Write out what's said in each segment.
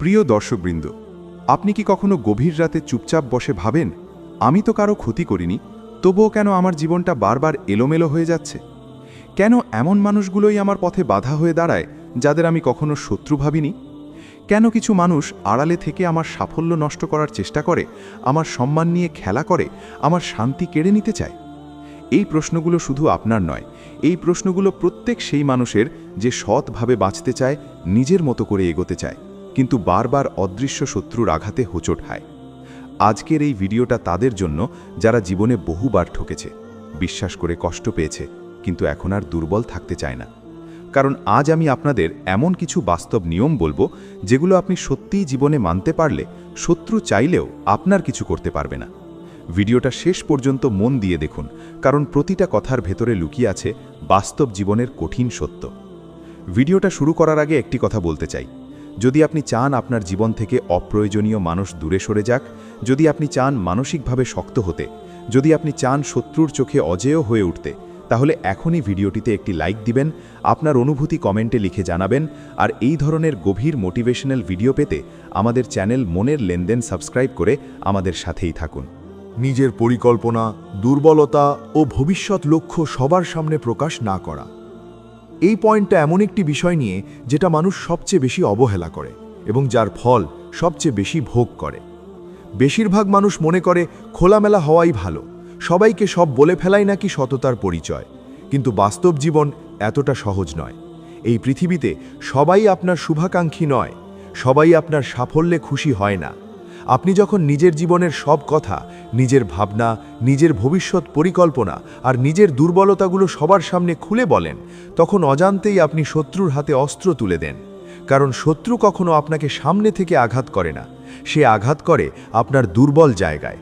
প্রিয় দর্শকবৃন্দ, আপনি কি কখনো গভীর রাতে চুপচাপ বসে ভাবেন, আমি তো কারও ক্ষতি করিনি, তবুও কেন আমার জীবনটা বারবার এলোমেলো হয়ে যাচ্ছে? কেন এমন মানুষগুলোই আমার পথে বাধা হয়ে দাঁড়ায়, যাদের আমি কখনো শত্রু ভাবিনি? কেন কিছু মানুষ আড়ালে থেকে আমার সাফল্য নষ্ট করার চেষ্টা করে, আমার সম্মান নিয়ে খেলা করে, আমার শান্তি কেড়ে নিতে চায়? এই প্রশ্নগুলো শুধু আপনার নয়, এই প্রশ্নগুলো প্রত্যেক সেই মানুষের যে সৎভাবে বাঁচতে চায়, নিজের মতো করে এগোতে চায়। কিন্তু বারবার অদৃশ্য শত্রুর আঘাতে হোঁচট খায়। আজকের এই ভিডিওটা তাদের জন্য, যারা জীবনে বহুবার ঠকেছে। বিশ্বাস করে কষ্ট পেয়েছে, কিন্তু এখন আর দুর্বল থাকতে চায় না। কারণ আজ আমি আপনাদের এমন কিছু বাস্তব নিয়ম বলব, যেগুলো আপনি সত্যিই জীবনে মানতে পারলে, শত্রু চাইলেও আপনার কিছু করতে পারবে না। ভিডিওটা শেষ পর্যন্ত মন দিয়ে দেখুন, কারণ প্রতিটা কথার ভেতরে লুকিয়ে আছে বাস্তব জীবনের কঠিন সত্য। ভিডিওটা শুরু করার আগে একটি কথা বলতে চাই। যদি আপনি চান আপনার জীবন থেকে অপ্রয়োজনীয় মানুষ দূরে সরে যাক, যদি আপনি চান মানসিকভাবে শক্ত হতে, যদি আপনি চান শত্রুর চোখে অজেয় হয়ে উঠতে, তাহলে এখনই ভিডিওটিতে একটি লাইক দিবেন, আপনার অনুভূতি কমেন্টে লিখে জানাবেন, আর এই ধরনের গভীর মোটিভেশনাল ভিডিও পেতে আমাদের চ্যানেল মনের লেনদেন সাবস্ক্রাইব করে আমাদের সাথেই থাকুন। নিজের পরিকল্পনা, দুর্বলতা ও ভবিষ্যৎ লক্ষ্য সবার সামনে প্রকাশ না করা। এই পয়েন্টটা এমন একটি বিষয় নিয়ে যেটা মানুষ সবচেয়ে বেশি অবহেলা করে এবং যার ফল সবচেয়ে বেশি ভোগ করে। বেশিরভাগ মানুষ মনে করে খোলামেলা হওয়াই ভালো, সবাইকে সব বলে ফেলাই নাকি সততার পরিচয়, কিন্তু বাস্তব জীবন এতটা সহজ নয়। এই পৃথিবীতে সবাই আপনার শুভাকাঙ্ক্ষী নয়, সবাই আপনার সাফল্যে খুশি হয় না। আপনি যখন নিজের জীবনের সব কথা, নিজের ভাবনা, নিজের ভবিষ্যৎ পরিকল্পনা আর নিজের দুর্বলতাগুলো সবার সামনে খুলে বলেন, তখন অজান্তেই আপনি শত্রুর হাতে অস্ত্র তুলে দেন। কারণ শত্রু কখনো আপনাকে সামনে থেকে আঘাত করে না। সে আঘাত করে আপনার দুর্বল জায়গায়।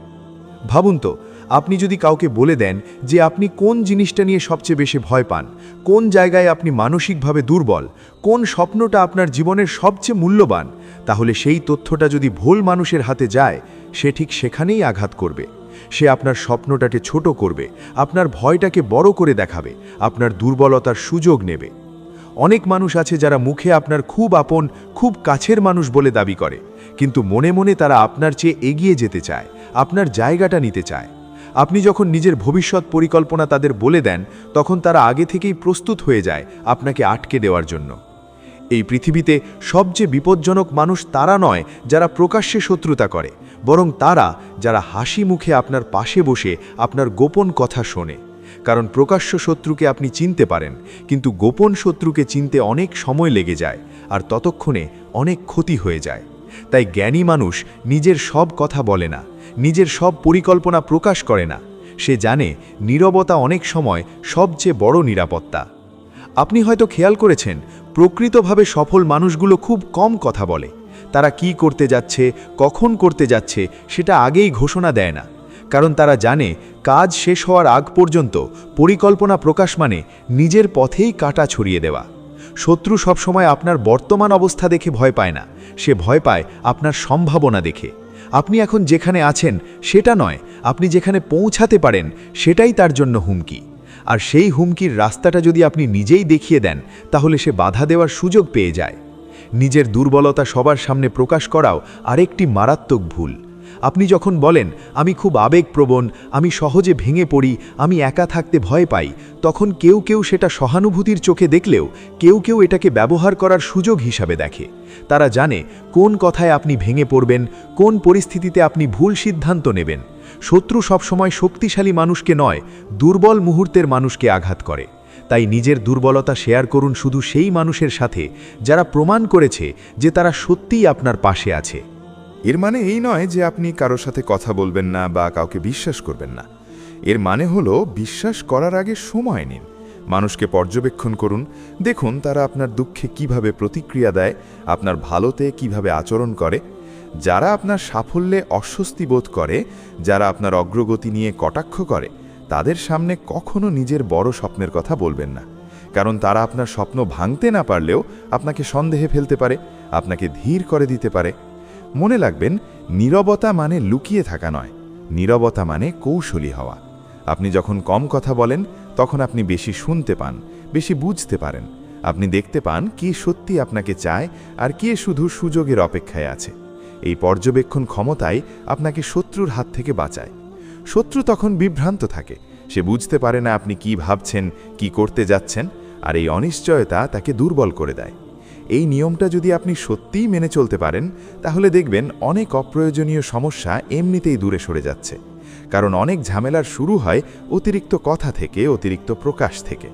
ভাবুন তো, আপনি যদি কাউকে বলে দেন যে আপনি কোন জিনিসটা নিয়ে সবচেয়ে বেশি ভয় পান, কোন জায়গায় আপনি মানসিকভাবে দুর্বল, কোন স্বপ্নটা আপনার জীবনের সবচেয়ে মূল্যবান তাহলে সেই তথ্যটা যদি ভুল মানুষের হাতে যায়, সে ঠিক সেখানেই আঘাত করবে। সে আপনার স্বপ্নটাকে ছোট করবে, আপনার ভয়টাকে বড় করে দেখাবে, আপনার দুর্বলতার সুযোগ নেবে। অনেক মানুষ আছে যারা মুখে আপনার খুব আপন, খুব কাছের মানুষ বলে দাবি করে, কিন্তু মনে মনে তারা আপনার চেয়ে এগিয়ে যেতে চায়, আপনার জায়গাটা নিতে চায়। আপনি যখন নিজের ভবিষ্যৎ পরিকল্পনা তাদের বলে দেন, তখন তারা আগে থেকেই প্রস্তুত হয়ে যায় আপনাকে আটকে দেওয়ার জন্য। এই পৃথিবীতে সবচেয়ে বিপজ্জনক মানুষ তারা নয় যারা প্রকাশ্যে শত্রুতা করে, বরং তারা যারা হাসি মুখে আপনার পাশে বসে আপনার গোপন কথা শোনে। কারণ প্রকাশ্য শত্রুকে আপনি চিনতে পারেন, কিন্তু গোপন শত্রুকে চিনতে অনেক সময় লেগে যায় আর ততক্ষণে অনেক ক্ষতি হয়ে যায়। তাই জ্ঞানী মানুষ নিজের সব কথা বলে না, নিজের সব পরিকল্পনা প্রকাশ করে না। সে জানে নীরবতা অনেক সময় সবচেয়ে বড় নিরাপত্তা। আপনি হয়তো খেয়াল করেছেন, প্রকৃতভাবে সফল মানুষগুলো খুব কম কথা বলে। তারা কি করতে যাচ্ছে, কখন করতে যাচ্ছে, সেটা আগেই ঘোষণা দেয় না। কারণ তারা জানে, কাজ শেষ হওয়ার আগ পর্যন্ত পরিকল্পনা প্রকাশ মানে নিজের পথেই কাটা ছড়িয়ে দেওয়া। শত্রু সবসময় আপনার বর্তমান অবস্থা দেখে ভয় পায় না। সে ভয় পায় আপনার সম্ভাবনা দেখে। আপনি এখন যেখানে আছেন, সেটা নয়, আপনি যেখানে পৌঁছাতে পারেন, সেটাই তার জন্য হুমকি। আর সেই হুমকির রাস্তাটা যদি আপনি নিজেই দেখিয়ে দেন, তাহলে সে বাধা দেওয়ার সুযোগ পেয়ে যায়। নিজের দুর্বলতা সবার সামনে প্রকাশ করাও আরেকটি মারাত্মক ভুল। আপনি যখন বলেন, আমি খুব আবেগপ্রবণ, আমি সহজে ভেঙে পড়ি, আমি একা থাকতে ভয় পাই, তখন কেউ কেউ সেটা সহানুভূতির চোখে দেখলেও কেউ কেউ এটাকে ব্যবহার করার সুযোগ হিসাবে দেখে। তারা জানে কোন কথায় আপনি ভেঙে পড়বেন, কোন পরিস্থিতিতে আপনি ভুল সিদ্ধান্ত নেবেন। শত্রু সবসময় শক্তিশালী মানুষকে নয়, দুর্বল মুহূর্তের মানুষকে আঘাত করে। তাই নিজের দুর্বলতা শেয়ার করুন শুধু সেই মানুষের সাথে যারা প্রমাণ করেছে যে তারা সত্যিই আপনার পাশে আছে। এর মানে এই নয় যে আপনি কারোর সাথে কথা বলবেন না বা কাউকে বিশ্বাস করবেন না। এর মানে হলো বিশ্বাস করার আগে সময় নিন। মানুষকে পর্যবেক্ষণ করুন। দেখুন তারা আপনার দুঃখে কীভাবে প্রতিক্রিয়া দেয়, আপনার ভালোতে কীভাবে আচরণ করে যারা আপনার সাফল্যে অস্বস্তি বোধ করে, যারা আপনার অগ্রগতি নিয়ে কটাক্ষ করে, তাদের সামনে কখনো নিজের বড় স্বপ্নের কথা বলবেন না। কারণ তারা আপনার স্বপ্ন ভাঙতে না পারলেও আপনাকে সন্দেহে ফেলতে পারে, আপনাকে ধীর করে দিতে পারে। মনে লাগবেন নীরবতা মানে লুকিয়ে থাকা নয়, নীরবতা মানে কৌশলী হওয়া। আপনি যখন কম কথা বলেন, তখন আপনি বেশি শুনতে পান, বেশি বুঝতে পারেন। আপনি দেখতে পান কি সত্যি আপনাকে চায় আর কে শুধু সুযোগের অপেক্ষায় আছে। এই পর্যবেক্ষণ ক্ষমতাই আপনাকে শত্রুর হাত থেকে বাঁচায়। শত্রু তখন বিভ্রান্ত থাকে। সে বুঝতে পারে না আপনি কি ভাবছেন, কি করতে যাচ্ছেন, আর এই অনিশ্চয়তা তাকে দুর্বল করে দেয়। এই নিয়মটা যদি আপনি সত্যিই মেনে চলতে পারেন, তাহলে দেখবেন অনেক অপ্রয়োজনীয় সমস্যা এমনিতেই দূরে সরে যাচ্ছে। কারণ অনেক ঝামেলার শুরু হয় অতিরিক্ত কথা থেকে, অতিরিক্ত প্রকাশ থেকে।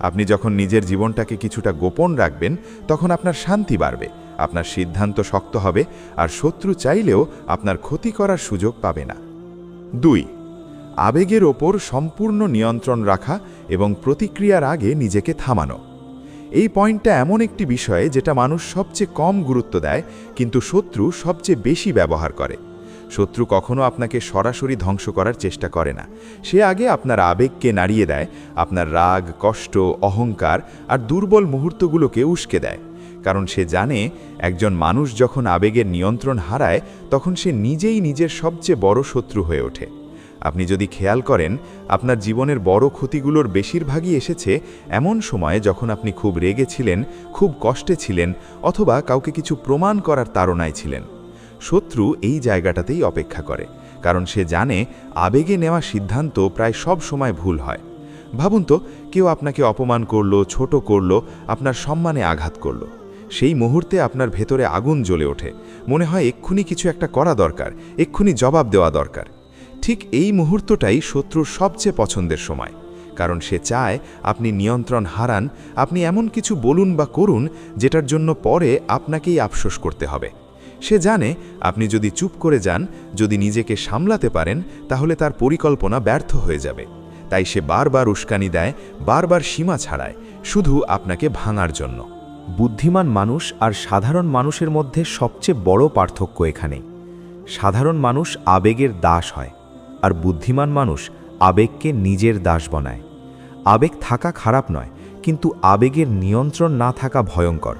আপনি যখন নিজের জীবনটাকে কিছুটা গোপন রাখবেন, তখন আপনার শান্তি বাড়বে। আপনার সিদ্ধান্ত শক্ত হবে আর শত্রু চাইলেও আপনার ক্ষতি করার সুযোগ পাবে না। দুই, আবেগের ওপর সম্পূর্ণ নিয়ন্ত্রণ রাখা এবং প্রতিক্রিয়ার আগে নিজেকে থামানো। এই পয়েন্টটা এমন একটি বিষয় যেটা মানুষ সবচেয়ে কম গুরুত্ব দেয়, কিন্তু শত্রু সবচেয়ে বেশি ব্যবহার করে। শত্রু কখনো আপনাকে সরাসরি ধ্বংস করার চেষ্টা করে না। সে আগে আপনার আবেগকে নাড়িয়ে দেয়, আপনার রাগ, কষ্ট, অহংকার আর দুর্বল মুহূর্তগুলোকে উস্কে দেয়। কারণ সে জানে একজন মানুষ যখন আবেগের নিয়ন্ত্রণ হারায়, তখন সে নিজেই নিজের সবচেয়ে বড় শত্রু হয়ে ওঠে। আপনি যদি খেয়াল করেন, আপনার জীবনের বড় ক্ষতিগুলোর বেশিরভাগই এসেছে এমন সময়ে যখন আপনি খুব রেগে ছিলেন, খুব কষ্টে ছিলেন, অথবা কাউকে কিছু প্রমাণ করার তাড়নায় ছিলেন। শত্রু এই জায়গাটাতেই অপেক্ষা করে, কারণ সে জানে আবেগে নেওয়া সিদ্ধান্ত প্রায় সব সময় ভুল হয়। ভাবুন তো, কেউ আপনাকে অপমান করল, ছোট করল, আপনার সম্মানে আঘাত করল। সেই মুহূর্তে আপনার ভেতরে আগুন জ্বলে ওঠে। মনে হয় এক্ষুনি কিছু একটা করা দরকার, এক্ষুনি জবাব দেওয়া দরকার। ঠিক এই মুহূর্তটাই শত্রুর সবচেয়ে পছন্দের সময়, কারণ সে চায় আপনি নিয়ন্ত্রণ হারান, আপনি এমন কিছু বলুন বা করুন যেটার জন্য পরে আপনাকেই আফসোস করতে হবে। সে জানে আপনি যদি চুপ করে যান, যদি নিজেকে সামলাতে পারেন, তাহলে তার পরিকল্পনা ব্যর্থ হয়ে যাবে। তাই সে বারবার উস্কানি দেয়, বারবার সীমা ছাড়ায়, শুধু আপনাকে ভাঙার জন্য। বুদ্ধিমান মানুষ আর সাধারণ মানুষের মধ্যে সবচেয়ে বড় পার্থক্য এখানে। সাধারণ মানুষ আবেগের দাস হয়, আর বুদ্ধিমান মানুষ আবেগকে নিজের দাস বনায়। আবেগ থাকা খারাপ নয়, কিন্তু আবেগের নিয়ন্ত্রণ না থাকা ভয়ঙ্কর।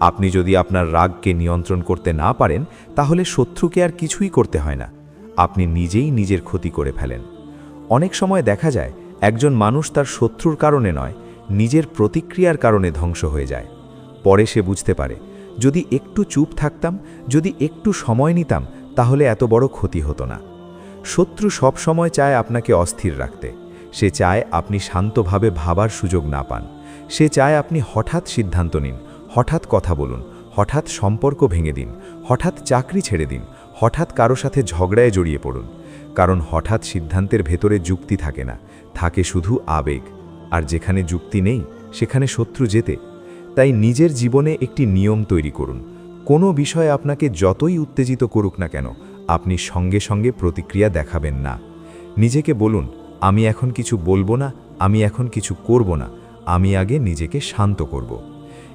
আপনি যদি আপনার রাগকে নিয়ন্ত্রণ করতে না পারেন, তাহলে শত্রুকে আর কিছুই করতে হয় না। আপনি নিজেই নিজের ক্ষতি করে ফেলেন। অনেক সময় দেখা যায়, একজন মানুষ তার শত্রুর কারণে নয়, নিজের প্রতিক্রিয়ার কারণে ধ্বংস হয়ে যায়। পরে সে বুঝতে পারে, যদি একটু চুপ থাকতাম, যদি একটু সময় নিতাম, তাহলে এত বড় ক্ষতি হতো না। শত্রু সব সময় চায় আপনাকে অস্থির রাখতে। সে চায় আপনি শান্তভাবে ভাবার সুযোগ না পান। সে চায় আপনি হঠাৎ সিদ্ধান্ত নিন, হঠাৎ কথা বলুন, হঠাৎ সম্পর্ক ভেঙে দিন, হঠাৎ চাকরি ছেড়ে দিন, হঠাৎ কারও সাথে ঝগড়ায় জড়িয়ে পড়ুন। কারণ হঠাৎ সিদ্ধান্তের ভেতরে যুক্তি থাকে না, থাকে শুধু আবেগ। আর যেখানে যুক্তি নেই, সেখানে শত্রু যেতে তাই নিজের জীবনে একটি নিয়ম তৈরি করুন। কোনো বিষয় আপনাকে যতই উত্তেজিত করুক না কেন, আপনি সঙ্গে সঙ্গে প্রতিক্রিয়া দেখাবেন না। নিজেকে বলুন, আমি এখন কিছু বলব না, আমি এখন কিছু করব না, আমি আগে নিজেকে শান্ত করব।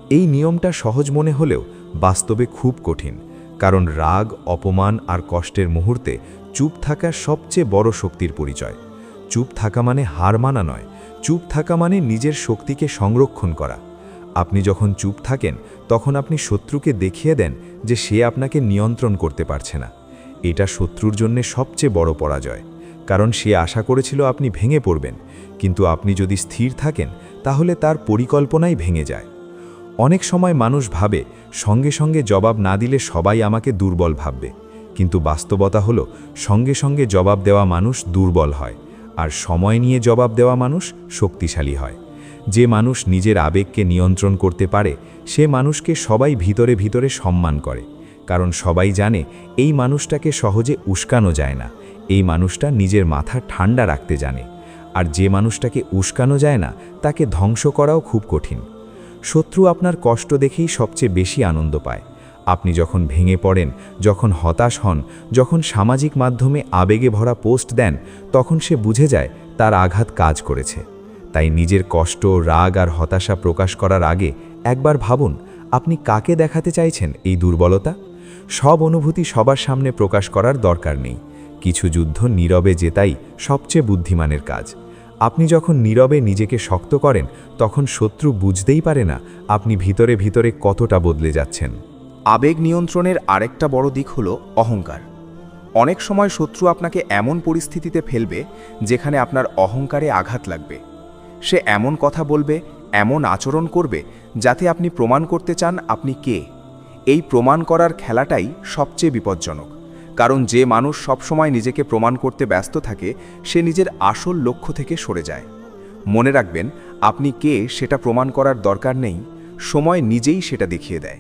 এই নিয়মটা সহজ মনে হলেও বাস্তবে খুব কঠিন, কারণ রাগ, অপমান আর কষ্টের মুহূর্তে চুপ থাকা সবচেয়ে বড় শক্তির পরিচয়। চুপ থাকা মানে হার মানা নয়, চুপ থাকা মানে নিজের শক্তিকে সংরক্ষণ করা। আপনি যখন চুপ থাকেন, তখন আপনি শত্রুকে দেখিয়ে দেন যে সে আপনাকে নিয়ন্ত্রণ করতে পারছে না। এটা শত্রুর জন্য সবচেয়ে বড় পরাজয়, কারণ সে আশা করেছিল আপনি ভেঙে পড়বেন, কিন্তু আপনি যদি স্থির থাকেন, তাহলে তার পরিকল্পনাই ভেঙে যায়। অনেক সময় মানুষ ভাবে, সঙ্গে সঙ্গে জবাব না দিলে সবাই আমাকে দুর্বল ভাববে, কিন্তু বাস্তবতা হলো, সঙ্গে সঙ্গে জবাব দেওয়া মানুষ দুর্বল হয়, আর সময় নিয়ে জবাব দেওয়া মানুষ শক্তিশালী হয়। যে মানুষ নিজের আবেগকে নিয়ন্ত্রণ করতে পারে, সে মানুষকে সবাই ভিতরে ভিতরে সম্মান করে, কারণ সবাই জানে এই মানুষটাকে সহজে উস্কানো যায় না, এই মানুষটা নিজের মাথা ঠান্ডা রাখতে জানে, আর যে মানুষটাকে উস্কানো যায় না, তাকে ধ্বংস করাও খুব কঠিন। শত্রু আপনার কষ্ট দেখেই সবচেয়ে বেশি আনন্দ পায়। আপনি যখন ভেঙে পড়েন, যখন হতাশ হন, যখন সামাজিক মাধ্যমে আবেগে ভরা পোস্ট দেন, তখন সে বুঝে যায় তার আঘাত কাজ করেছে। তাই নিজের কষ্ট, রাগ আর হতাশা প্রকাশ করার আগে একবার ভাবুন, আপনি কাকে দেখাতে চাইছেন এই দুর্বলতা? সব অনুভূতি সবার সামনে প্রকাশ করার দরকার নেই। কিছু যুদ্ধ নীরবে জেতাই সবচেয়ে বুদ্ধিমানের কাজ। আপনি যখন নীরবে নিজেকে শক্ত করেন, তখন শত্রু বুঝতেই পারে না আপনি ভিতরে ভিতরে কতটা বদলে যাচ্ছেন। আবেগ নিয়ন্ত্রণের আরেকটা বড় দিক হল অহংকার। অনেক সময় শত্রু আপনাকে এমন পরিস্থিতিতে ফেলবে, যেখানে আপনার অহংকারে আঘাত লাগবে। সে এমন কথা বলবে, এমন আচরণ করবে, যাতে আপনি প্রমাণ করতে চান আপনি কে। এই প্রমাণ করার খেলাটাই সবচেয়ে বিপজ্জনক, কারণ যে মানুষ সবসময় নিজেকে প্রমাণ করতে ব্যস্ত থাকে, সে নিজের আসল লক্ষ্য থেকে সরে যায়। মনে রাখবেন, আপনি কে সেটা প্রমাণ করার দরকার নেই, সময় নিজেই সেটা দেখিয়ে দেয়।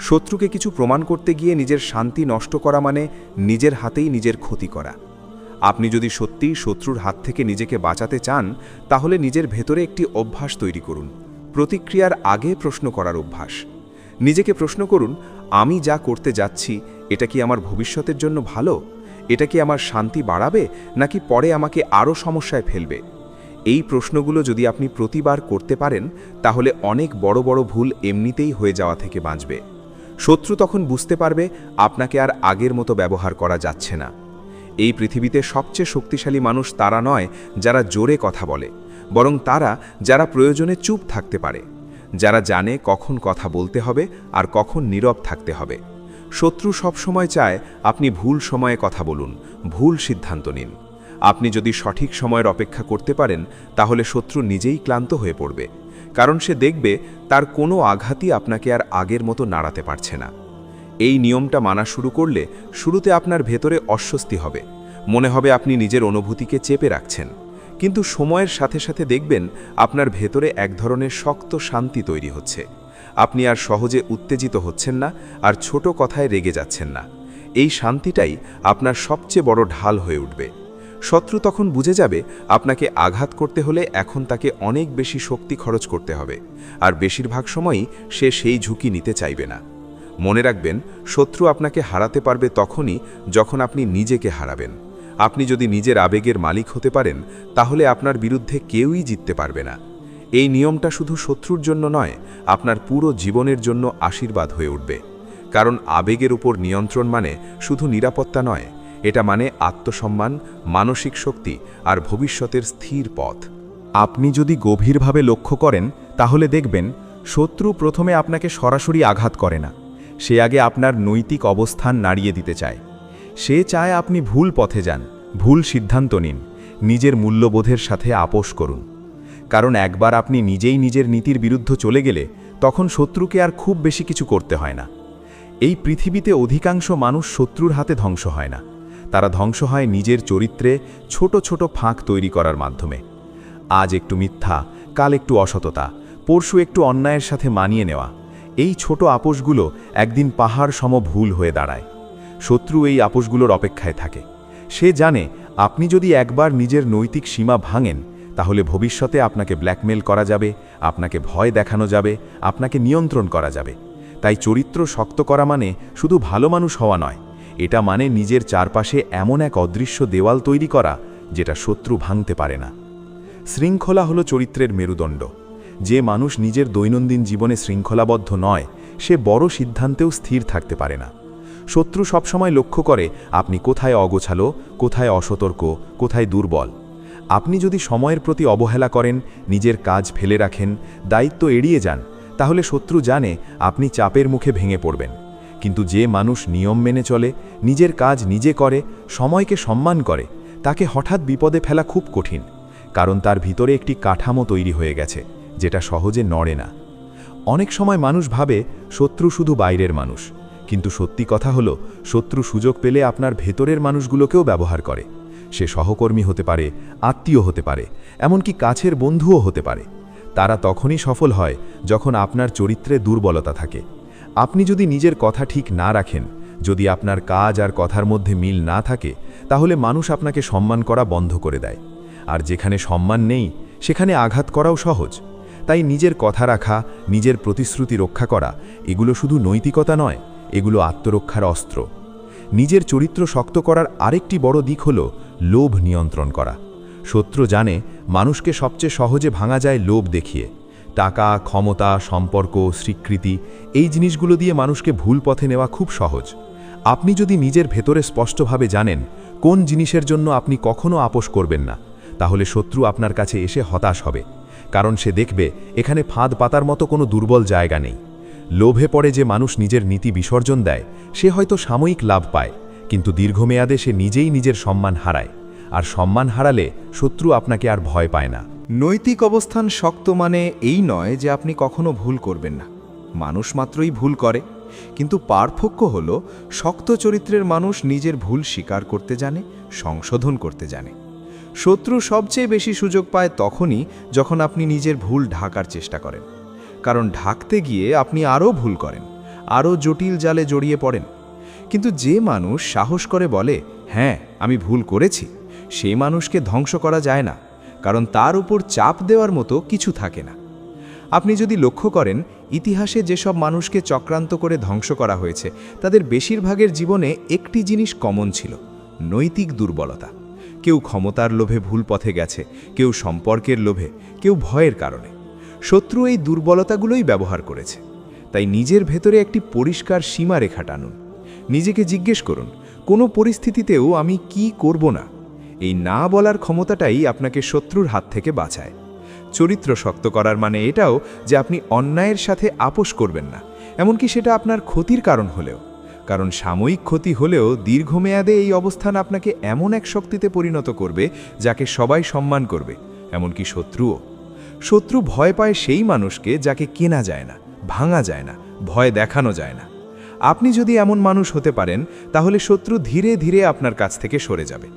শত্রুকে কিছু প্রমাণ করতে গিয়ে নিজের শান্তি নষ্ট করা মানে নিজের হাতেই নিজের ক্ষতি করা। আপনি যদি সত্যিই শত্রুর হাত থেকে নিজেকে বাঁচাতে চান, তাহলে নিজের ভেতরে একটি অভ্যাস তৈরি করুন। প্রতিক্রিয়ার আগে প্রশ্ন করার অভ্যাস। নিজেকে প্রশ্ন করুন, আমি যা করতে যাচ্ছি, এটা কি আমার ভবিষ্যতের জন্য ভালো? এটা কি আমার শান্তি বাড়াবে, নাকি পরে আমাকে আরও সমস্যায় ফেলবে? এই প্রশ্নগুলো যদি আপনি প্রতিবার করতে পারেন, তাহলে অনেক বড় বড় ভুল এমনিতেই হয়ে যাওয়া থেকে বাঁচবে। শত্রু তখন বুঝতে পারবে, আপনাকে আর আগের মতো ব্যবহার করা যাচ্ছে না। এই পৃথিবীতে সবচেয়ে শক্তিশালী মানুষ তারা নয় যারা জোরে কথা বলে, বরং তারা যারা প্রয়োজনে চুপ থাকতে পারে, যারা জানে কখন কথা বলতে হবে আর কখন নীরব থাকতে হবে। শত্রু সবসময় চায় আপনি ভুল সময়ে কথা বলুন, ভুল সিদ্ধান্ত নিন। আপনি যদি সঠিক সময়ের অপেক্ষা করতে পারেন, তাহলে শত্রু নিজেই ক্লান্ত হয়ে পড়বে, কারণ সে দেখবে তার কোনো আঘাতই আপনাকে আর আগের মতো নাড়াতে পারছে না। এই নিয়মটা মানা শুরু করলে শুরুতে আপনার ভেতরে অস্বস্তি হবে। মনে হবে আপনি নিজের অনুভূতিকে চেপে রাখছেন। কিন্তু সময়ের সাথে সাথে দেখবেন আপনার ভেতরে এক ধরনের শক্ত শান্তি তৈরি হচ্ছে। আপনি আর সহজে উত্তেজিত হচ্ছেন না আর ছোট কথায় রেগে যাচ্ছেন না। এই শান্তিটাই আপনার সবচেয়ে বড় ঢাল হয়ে উঠবে। শত্রু তখন বুঝে যাবে আপনাকে আঘাত করতে হলে এখন তাকে অনেক বেশি শক্তি খরচ করতে হবে। আর বেশিরভাগ সময়ই সে সেই ঝুঁকি নিতে চাইবে না। মনে রাখবেন, শত্রু আপনাকে হারাতে পারবে তখনই যখন আপনি নিজেকে হারাবেন। আপনি যদি নিজের আবেগের মালিক হতে পারেন, তাহলে আপনার বিরুদ্ধে কেউই জিততে পারবে না। এই নিয়মটা শুধু শত্রুর জন্য নয়, আপনার পুরো জীবনের জন্য আশীর্বাদ হয়ে উঠবে। কারণ আবেগের উপর নিয়ন্ত্রণ মানে শুধু নিরাপত্তা নয়, এটা মানে আত্মসম্মান, মানসিক শক্তি আর ভবিষ্যতের স্থির পথ। আপনি যদি গভীরভাবে লক্ষ্য করেন, তাহলে দেখবেন, শত্রু প্রথমে আপনাকে সরাসরি আঘাত করে না। সে আগে আপনার নৈতিক অবস্থান নাড়িয়ে দিতে চায়। সে চায় আপনি ভুল পথে যান, ভুল সিদ্ধান্ত নিন, নিজের মূল্যবোধের সাথে আপোষ করুন। কারণ একবার আপনি নিজেই নিজের নীতির বিরুদ্ধ চলে গেলে তখন শত্রুকে আর খুব বেশি কিছু করতে হয় না। এই পৃথিবীতে অধিকাংশ মানুষ শত্রুর হাতে ধ্বংস হয় না। তারা ধ্বংস হয় নিজের চরিত্রে ছোট ছোট ফাঁক তৈরি করার মাধ্যমে। আজ একটু মিথ্যা, কাল একটু অসততা, পরশু একটু অন্যায়ের সাথে মানিয়ে নেওয়া এই ছোট আপোষগুলো একদিন পাহাড় সম ভুল হয়ে দাঁড়ায়। শত্রু এই আপোষগুলোর অপেক্ষায় থাকে। সে জানে, আপনি যদি একবার নিজের নৈতিক সীমা ভাঙেন, তাহলে ভবিষ্যতে আপনাকে ব্ল্যাকমেল করা যাবে, আপনাকে ভয় দেখানো যাবে, আপনাকে নিয়ন্ত্রণ করা যাবে। তাই চরিত্র শক্ত করা মানে শুধু ভালো মানুষ হওয়া নয়, এটা মানে নিজের চারপাশে এমন এক অদৃশ্য দেওয়াল তৈরি করা, যেটা শত্রু ভাঙতে পারে না। শৃঙ্খলা হলো চরিত্রের মেরুদণ্ড। যে মানুষ নিজের দৈনন্দিন জীবনে শৃঙ্খলাবদ্ধ নয়, সে বড় সিদ্ধান্তেও স্থির থাকতে পারে না। শত্রু সবসময় লক্ষ্য করে আপনি কোথায় অগোছালো, কোথায় অসতর্ক, কোথায় দুর্বল। আপনি যদি সময়ের প্রতি অবহেলা করেন, নিজের কাজ ফেলে রাখেন, দায়িত্ব এড়িয়ে যান, তাহলে শত্রু জানে আপনি চাপের মুখে ভেঙে পড়বেন। কিন্তু যে মানুষ নিয়ম মেনে চলে, নিজের কাজ নিজে করে, সময়কে সম্মান করে, তাকে হঠাৎ বিপদে ফেলা খুব কঠিন, কারণ তার ভিতরে একটি কাঠামো তৈরি হয়ে গেছে। যেটা সহজে নড়ে না। অনেক সময় মানুষ ভাবে শত্রু শুধু বাইরের মানুষ, কিন্তু সত্যি কথা হলো, শত্রু সুযোগ পেলে আপনার ভেতরের মানুষগুলোকেও ব্যবহার করে। সে সহকর্মী হতে পারে, আত্মীয় হতে পারে, এমনকি কাছের বন্ধুও হতে পারে। তারা তখনই সফল হয় যখন আপনার চরিত্রে দুর্বলতা থাকে। আপনি যদি নিজের কথা ঠিক না রাখেন, যদি আপনার কাজ আর কথার মধ্যে মিল না থাকে, তাহলে মানুষ আপনাকে সম্মান করা বন্ধ করে দেয়। আর যেখানে সম্মান নেই, সেখানে আঘাত করাও সহজ। তাই নিজের কথা রাখা, নিজের প্রতিশ্রুতি রক্ষা করা, এগুলো শুধু নৈতিকতা নয়, এগুলো আত্মরক্ষার অস্ত্র। নিজের চরিত্র শক্ত করার আরেকটি বড় দিক হল লোভ নিয়ন্ত্রণ করা। শত্রু জানে, মানুষকে সবচেয়ে সহজে ভাঙা যায় লোভ দেখিয়ে। টাকা, ক্ষমতা, সম্পর্ক, স্বীকৃতি, এই জিনিসগুলো দিয়ে মানুষকে ভুল পথে নেওয়া খুব সহজ। আপনি যদি নিজের ভেতরে স্পষ্টভাবে জানেন কোন জিনিসের জন্য আপনি কখনো আপোষ করবেন না, তাহলে শত্রু আপনার কাছে এসে হতাশ হবে। কারণ সে দেখবে এখানে ফাঁদ পাতার মতো কোনো দুর্বল জায়গা নেই। লোভে পড়ে যে মানুষ নিজের নীতি বিসর্জন দেয়, সে হয়তো সাময়িক লাভ পায়, কিন্তু দীর্ঘমেয়াদে সে নিজেই নিজের সম্মান হারায়, আর সম্মান হারালে শত্রু আপনাকে আর ভয় পায় না। নৈতিক অবস্থান শক্ত মানে এই নয় যে আপনি কখনো ভুল করবেন না। মানুষ মাত্রই ভুল করে, কিন্তু পার্থক্য হল শক্ত চরিত্রের মানুষ নিজের ভুল স্বীকার করতে জানে, সংশোধন করতে জানে। শত্রু সবচেয়ে বেশি সুযোগ পায় তখনই যখন আপনি নিজের ভুল ঢাকার চেষ্টা করেন। কারণ ঢাকতে গিয়ে আপনি আরও ভুল করেন, আরও জটিল জালে জড়িয়ে পড়েন। কিন্তু যে মানুষ সাহস করে বলে হ্যাঁ আমি ভুল করেছি, সেই মানুষকে ধ্বংস করা যায় না, কারণ তার উপর চাপ দেওয়ার মতো কিছু থাকে না। আপনি যদি লক্ষ্য করেন, ইতিহাসে যেসব মানুষকে চক্রান্ত করে ধ্বংস করা হয়েছে, তাদের বেশিরভাগের জীবনে একটি জিনিস কমন ছিল, নৈতিক দুর্বলতা। কেউ ক্ষমতার লোভে ভুল পথে গেছে, কেউ সম্পর্কের লোভে, কেউ ভয়ের কারণে। শত্রু এই দুর্বলতাগুলোই ব্যবহার করেছে। তাই নিজের ভেতরে একটি পরিষ্কার সীমারেখা টানুন। নিজেকে জিজ্ঞেস করুন, কোনো পরিস্থিতিতেও আমি কি করব না? এই না বলার ক্ষমতাটাই আপনাকে শত্রুর হাত থেকে বাঁচায়। চরিত্র শক্ত করার মানে এটাও যে আপনি অন্যায়ের সাথে আপোষ করবেন না, এমনকি সেটা আপনার ক্ষতির কারণ হলেও। কারণ সাময়িক ক্ষতি হলেও দীর্ঘমেয়াদে এই অবস্থান আপনাকে এমন এক শক্তিতে পরিণত করবে যাকে সবাই সম্মান করবে, এমনকি শত্রুও। শত্রু ভয় পায় সেই মানুষকে যাকে কেনা যায় না, ভাঙা যায় না, ভয় দেখানো যায় না। আপনি যদি এমন মানুষ হতে পারেন, তাহলে শত্রু ধীরে ধীরে আপনার কাছ থেকে সরে যাবে।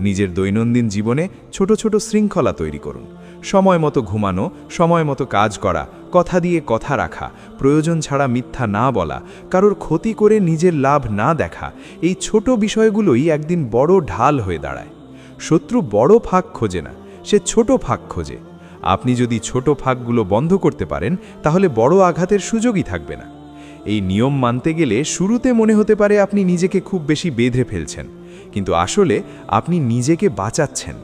নিজের দৈনন্দিন জীবনে ছোট ছোট শৃঙ্খলা তৈরি করুন সময় মতো ঘুমানো, সময় মতো কাজ করা, কথা দিয়ে কথা রাখা, প্রয়োজন ছাড়া মিথ্যা না বলা, কারোর ক্ষতি করে নিজের লাভ না দেখা, এই ছোট বিষয়গুলোই একদিন বড় ঢাল হয়ে দাঁড়ায়। শত্রু বড় ফাঁক খোঁজে না, সে ছোট ফাঁক খোঁজে। আপনি যদি ছোট ফাঁকগুলো বন্ধ করতে পারেন, তাহলে বড় আঘাতের সুযোগই থাকবে না। এই নিয়ম মানতে গেলে শুরুতে মনে হতে পারে আপনি নিজেকে খুব বেশি বেঁধে ফেলছেন, কিন্তু আসলে আপনি নিজেকে বাঁচাচ্ছেন।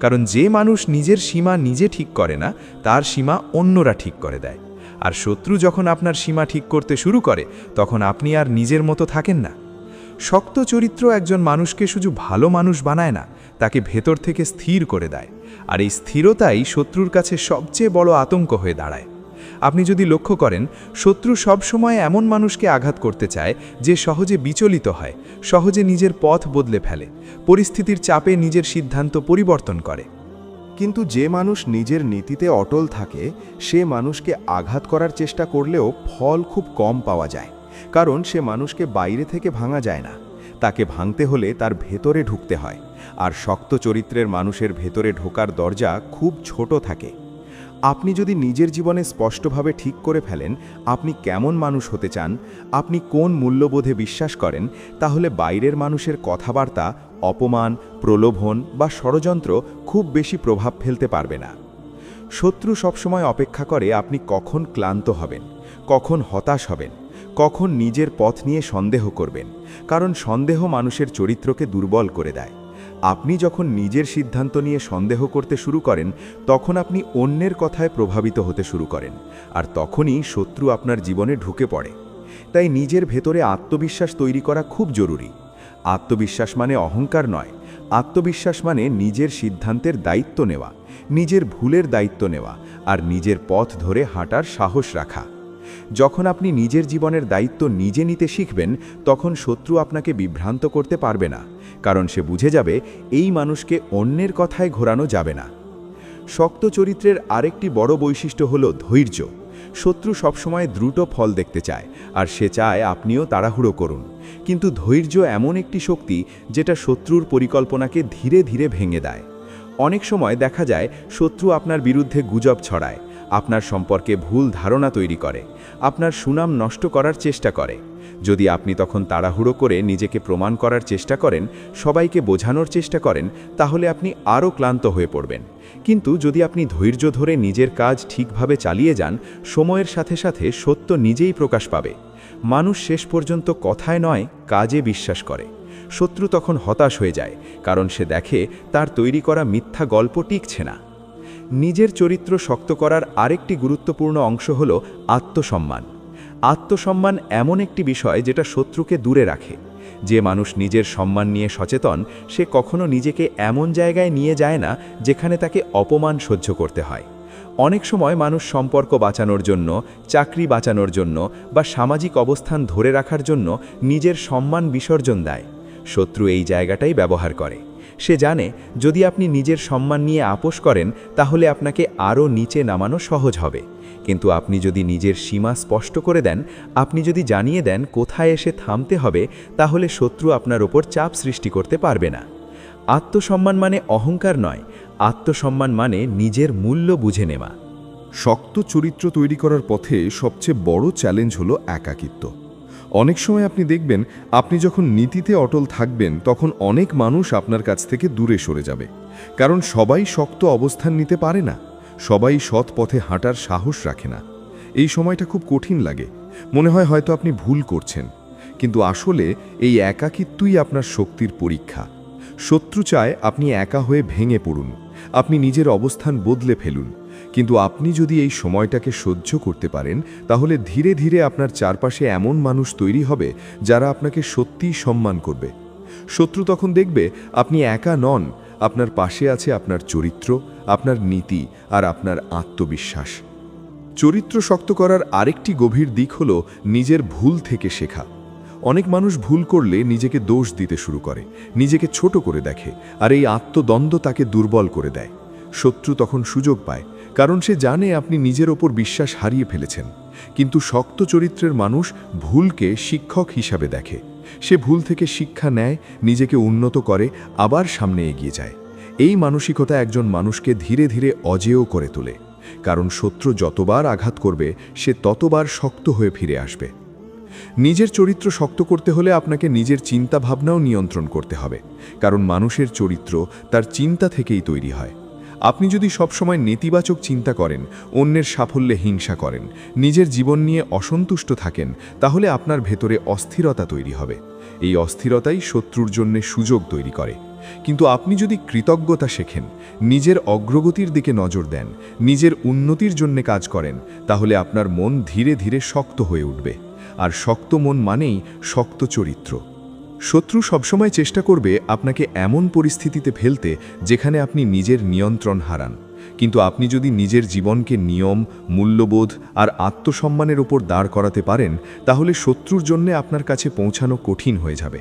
কারণ যে মানুষ নিজের সীমা নিজে ঠিক করে না, তার সীমা অন্যরা ঠিক করে দেয়। আর শত্রু যখন আপনার সীমা ঠিক করতে শুরু করে, তখন আপনি আর নিজের মতো থাকেন না। শক্ত চরিত্র একজন মানুষকে শুধু ভালো মানুষ বানায় না, তাকে ভেতর থেকে স্থির করে দেয়। আর এই স্থিরতাই শত্রুর কাছে সবচেয়ে বড় আতঙ্ক হয়ে দাঁড়ায়। আপনি যদি লক্ষ্য করেন, শত্রু সবসময় এমন মানুষকে আঘাত করতে চায় যে সহজে বিচলিত হয়, সহজে নিজের পথ বদলে ফেলে, পরিস্থিতির চাপে নিজের সিদ্ধান্ত পরিবর্তন করে। কিন্তু যে মানুষ নিজের নীতিতে অটল থাকে, সে মানুষকে আঘাত করার চেষ্টা করলেও ফল খুব কম পাওয়া যায়, কারণ সে মানুষকে বাইরে থেকে ভাঙা যায় না। তাকে ভাঙতে হলে তার ভেতরে ঢুকতে হয়, আর শক্ত চরিত্রের মানুষের ভেতরে ঢোকার দরজা খুব ছোট থাকে। আপনি যদি নিজের জীবনে স্পষ্টভাবে ঠিক করে ফেলেন আপনি কেমন মানুষ হতে চান, আপনি কোন মূল্যবোধে বিশ্বাস করেন, তাহলে বাইরের মানুষের কথাবার্তা, অপমান, প্রলোভন বা ষড়যন্ত্র খুব বেশি প্রভাব ফেলতে পারবে না। শত্রু সবসময় অপেক্ষা করে আপনি কখন ক্লান্ত হবেন, কখন হতাশ হবেন, কখন নিজের পথ নিয়ে সন্দেহ করবেন, কারণ সন্দেহ মানুষের চরিত্রকে দুর্বল করে দেয়। আপনি যখন নিজের সিদ্ধান্ত নিয়ে সন্দেহ করতে শুরু করেন, তখন আপনি অন্যের কথায় প্রভাবিত হতে শুরু করেন, আর তখনই শত্রু আপনার জীবনে ঢুকে পড়ে। তাই নিজের ভেতরে আত্মবিশ্বাস তৈরি করা খুব জরুরি। আত্মবিশ্বাস মানে অহংকার নয়, আত্মবিশ্বাস মানে নিজের সিদ্ধান্তের দায়িত্ব নেওয়া, নিজের ভুলের দায়িত্ব নেওয়া, আর নিজের পথ ধরে হাঁটার সাহস রাখা। যখন আপনি নিজের জীবনের দায়িত্ব নিজে নিতে শিখবেন, তখন শত্রু আপনাকে বিভ্রান্ত করতে পারবে না, কারণ সে বুঝে যাবে এই মানুষকে অন্যের কথায় ঘোরানো যাবে না। শক্ত চরিত্রের আরেকটি বড় বৈশিষ্ট্য হল ধৈর্য। শত্রু সবসময় দ্রুত ফল দেখতে চায়, আর সে চায় আপনিও তাড়াহুড়ো করুন। কিন্তু ধৈর্য এমন একটি শক্তি যেটা শত্রুর পরিকল্পনাকে ধীরে ধীরে ভেঙে দেয়। অনেক সময় দেখা যায় শত্রু আপনার বিরুদ্ধে গুজব ছড়ায় আপনার সম্পর্কে ভুল ধারণা তৈরি করে, আপনার সুনাম নষ্ট করার চেষ্টা করে। যদি আপনি তখন তাড়াহুড়ো করে নিজেকে প্রমাণ করার চেষ্টা করেন, সবাইকে বোঝানোর চেষ্টা করেন, তাহলে আপনি আরও ক্লান্ত হয়ে পড়বেন। কিন্তু যদি আপনি ধৈর্য ধরে নিজের কাজ ঠিকভাবে চালিয়ে যান, সময়ের সাথে সাথে সত্য নিজেই প্রকাশ পাবে। মানুষ শেষ পর্যন্ত কথায় নয়, কাজে বিশ্বাস করে। শত্রু তখন হতাশ হয়ে যায়, কারণ সে দেখে তার তৈরি করা মিথ্যা গল্প টিকছে না। নিজের চরিত্র শক্ত করার আরেকটি গুরুত্বপূর্ণ অংশ হল আত্মসম্মান। আত্মসম্মান এমন একটি বিষয় যেটা শত্রুকে দূরে রাখে। যে মানুষ নিজের সম্মান নিয়ে সচেতন, সে কখনো নিজেকে এমন জায়গায় নিয়ে যায় না যেখানে তাকে অপমান সহ্য করতে হয়। অনেক সময় মানুষ সম্পর্ক বাঁচানোর জন্য, চাকরি বাঁচানোর জন্য বা সামাজিক অবস্থান ধরে রাখার জন্য নিজের সম্মান বিসর্জন দেয়। শত্রু এই জায়গাটাই ব্যবহার করে। সে জানে, যদি আপনি নিজের সম্মান নিয়ে আপোষ করেন, তাহলে আপনাকে আরও নিচে নামানো সহজ হবে। কিন্তু আপনি যদি নিজের সীমা স্পষ্ট করে দেন, আপনি যদি জানিয়ে দেন কোথায় এসে থামতে হবে, তাহলে শত্রু আপনার ওপর চাপ সৃষ্টি করতে পারবে না। আত্মসম্মান মানে অহংকার নয়, আত্মসম্মান মানে নিজের মূল্য বুঝে নেওয়া। শক্ত চরিত্র তৈরি করার পথে সবচেয়ে বড় চ্যালেঞ্জ হলো একাকিত্ব। অনেক সময় আপনি দেখবেন, আপনি যখন নীতিতে অটল থাকবেন, তখন অনেক মানুষ আপনার কাছ থেকে দূরে সরে যাবে। কারণ সবাই শক্ত অবস্থান নিতে পারে না। সবাই সৎ পথে হাঁটার সাহস রাখে না। এই সময়টা খুব কঠিন লাগে। মনে হয় হয়তো আপনি ভুল করছেন। কিন্তু আসলে এই একাকিত্বই আপনার শক্তির পরীক্ষা। শত্রু চায় আপনি একা হয়ে ভেঙে পড়ুন। আপনি নিজের অবস্থান বদলে ফেলুন। কিন্তু আপনি যদি এই সময়টাকে সহ্য করতে পারেন, তাহলে ধীরে ধীরে আপনার চারপাশে এমন মানুষ তৈরি হবে যারা আপনাকে সত্যিই সম্মান করবে। শত্রু তখন দেখবে আপনি একা নন, আপনার পাশে আছে আপনার চরিত্র, আপনার নীতি আর আপনার আত্মবিশ্বাস। চরিত্র শক্ত করার আরেকটি গভীর দিক হল নিজের ভুল থেকে শেখা। অনেক মানুষ ভুল করলে নিজেকে দোষ দিতে শুরু করে, নিজেকে ছোট করে দেখে, আর এই আত্মদ্বন্দ্ব তাকে দুর্বল করে দেয়। শত্রু তখন সুযোগ পায়, কারণ সে জানে আপনি নিজের ওপর বিশ্বাস হারিয়ে ফেলেছেন। কিন্তু শক্ত চরিত্রের মানুষ ভুলকে শিক্ষক হিসাবে দেখে। সে ভুল থেকে শিক্ষা নেয়, নিজেকে উন্নত করে, আবার সামনে এগিয়ে যায়। এই মানসিকতা একজন মানুষকে ধীরে ধীরে অজেয় করে তোলে, কারণ শত্রু যতবার আঘাত করবে, সে ততবার শক্ত হয়ে ফিরে আসবে। নিজের চরিত্র শক্ত করতে হলে আপনাকে নিজের চিন্তা ভাবনাও নিয়ন্ত্রণ করতে হবে। কারণ মানুষের চরিত্র তার চিন্তা থেকেই তৈরি হয়। আপনি যদি সবসময় নেতিবাচক চিন্তা করেন, অন্যের সাফল্যে হিংসা করেন, নিজের জীবন নিয়ে অসন্তুষ্ট থাকেন, তাহলে আপনার ভেতরে অস্থিরতা তৈরি হবে। এই অস্থিরতাই শত্রুর জন্য সুযোগ তৈরি করে। কিন্তু আপনি যদি কৃতজ্ঞতা শেখেন, নিজের অগ্রগতির দিকে নজর দেন, নিজের উন্নতির জন্য কাজ করেন, তাহলে আপনার মন ধীরে ধীরে শক্ত হয়ে উঠবে। আর শক্ত মন মানেই শক্ত চরিত্র। শত্রু সবসময় চেষ্টা করবে আপনাকে এমন পরিস্থিতিতে ফেলতে যেখানে আপনি নিজের নিয়ন্ত্রণ হারান। কিন্তু আপনি যদি নিজের জীবনকে নিয়ম, মূল্যবোধ আর আত্মসম্মানের ওপর দাঁড় করাতে পারেন, তাহলে শত্রুর জন্যে আপনার কাছে পৌঁছানো কঠিন হয়ে যাবে।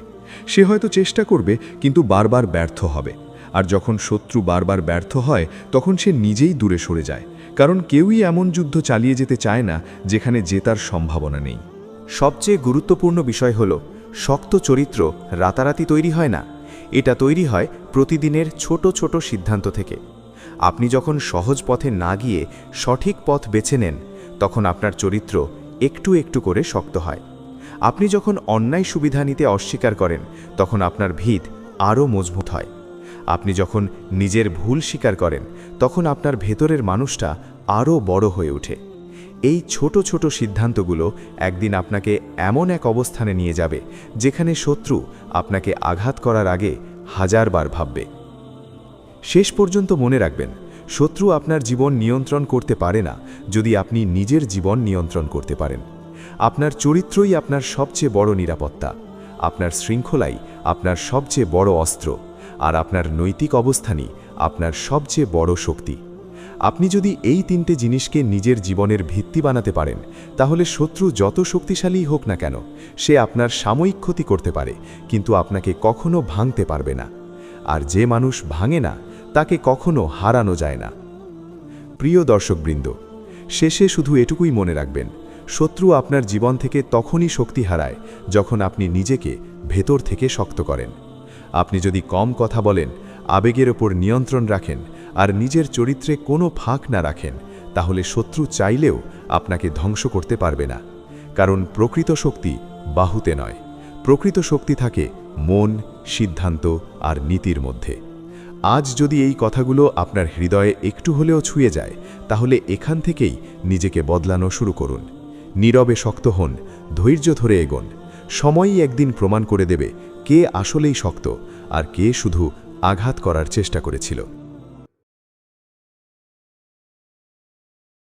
সে হয়তো চেষ্টা করবে, কিন্তু বারবার ব্যর্থ হবে। আর যখন শত্রু বারবার ব্যর্থ হয়, তখন সে নিজেই দূরে সরে যায়। কারণ কেউই এমন যুদ্ধ চালিয়ে যেতে চায় না, যেখানে জেতার সম্ভাবনা নেই। সবচেয়ে গুরুত্বপূর্ণ বিষয় হল, শক্ত চরিত্র রাতারাতি তৈরি হয় না। এটা তৈরি হয় প্রতিদিনের ছোট ছোট সিদ্ধান্ত থেকে। আপনি যখন সহজ পথে না গিয়ে সঠিক পথ বেছে নেন, তখন আপনার চরিত্র একটু একটু করে শক্ত হয়। আপনি যখন অন্যায় সুবিধা নিতে অস্বীকার করেন, তখন আপনার ভিত আরও মজবুত হয়। আপনি যখন নিজের ভুল স্বীকার করেন, তখন আপনার ভেতরের মানুষটা আরও বড় হয়ে ওঠে। এই ছোট ছোট সিদ্ধান্তগুলো একদিন আপনাকে এমন এক অবস্থানে নিয়ে যাবে, যেখানে শত্রু আপনাকে আঘাত করার আগে হাজারবার ভাববে। শেষ পর্যন্ত মনে রাখবেন, শত্রু আপনার জীবন নিয়ন্ত্রণ করতে পারে না যদি আপনি নিজের জীবন নিয়ন্ত্রণ করতে পারেন। আপনার চরিত্রই আপনার সবচেয়ে বড় নিরাপত্তা, আপনার শৃঙ্খলাই আপনার সবচেয়ে বড় অস্ত্র, আর আপনার নৈতিক অবস্থানই আপনার সবচেয়ে বড় শক্তি। আপনি যদি এই তিনটে জিনিসকে নিজের জীবনের ভিত্তি বানাতে পারেন, তাহলে শত্রু যত শক্তিশালী হোক না কেন, সে আপনার সাময়িক ক্ষতি করতে পারে, কিন্তু আপনাকে কখনো ভাঙতে পারবে না। আর যে মানুষ ভাঙে না, তাকে কখনো হারানো যায় না। প্রিয় দর্শকবৃন্দ, শেষে শুধু এটুকুই মনে রাখবেন, শত্রু আপনার জীবন থেকে তখনই শক্তি হারায় যখন আপনি নিজেকে ভেতর থেকে শক্ত করেন। আপনি যদি কম কথা বলেন, আবেগের ওপর নিয়ন্ত্রণ রাখেন আর নিজের চরিত্রে কোনো ফাঁক না রাখেন, তাহলে শত্রু চাইলেও আপনাকে ধ্বংস করতে পারবে না। কারণ প্রকৃত শক্তি বাহুতে নয়, প্রকৃত শক্তি থাকে মন, সিদ্ধান্ত আর নীতির মধ্যে। আজ যদি এই কথাগুলো আপনার হৃদয়ে একটু হলেও ছুঁয়ে যায়, তাহলে এখান থেকেই নিজেকে বদলানো শুরু করুন। নীরবে শক্ত হন, ধৈর্য ধরে এগোন। সময়ই একদিন প্রমাণ করে দেবে কে আসলেই শক্ত আর কে শুধু আঘাত করার চেষ্টা করেছিল।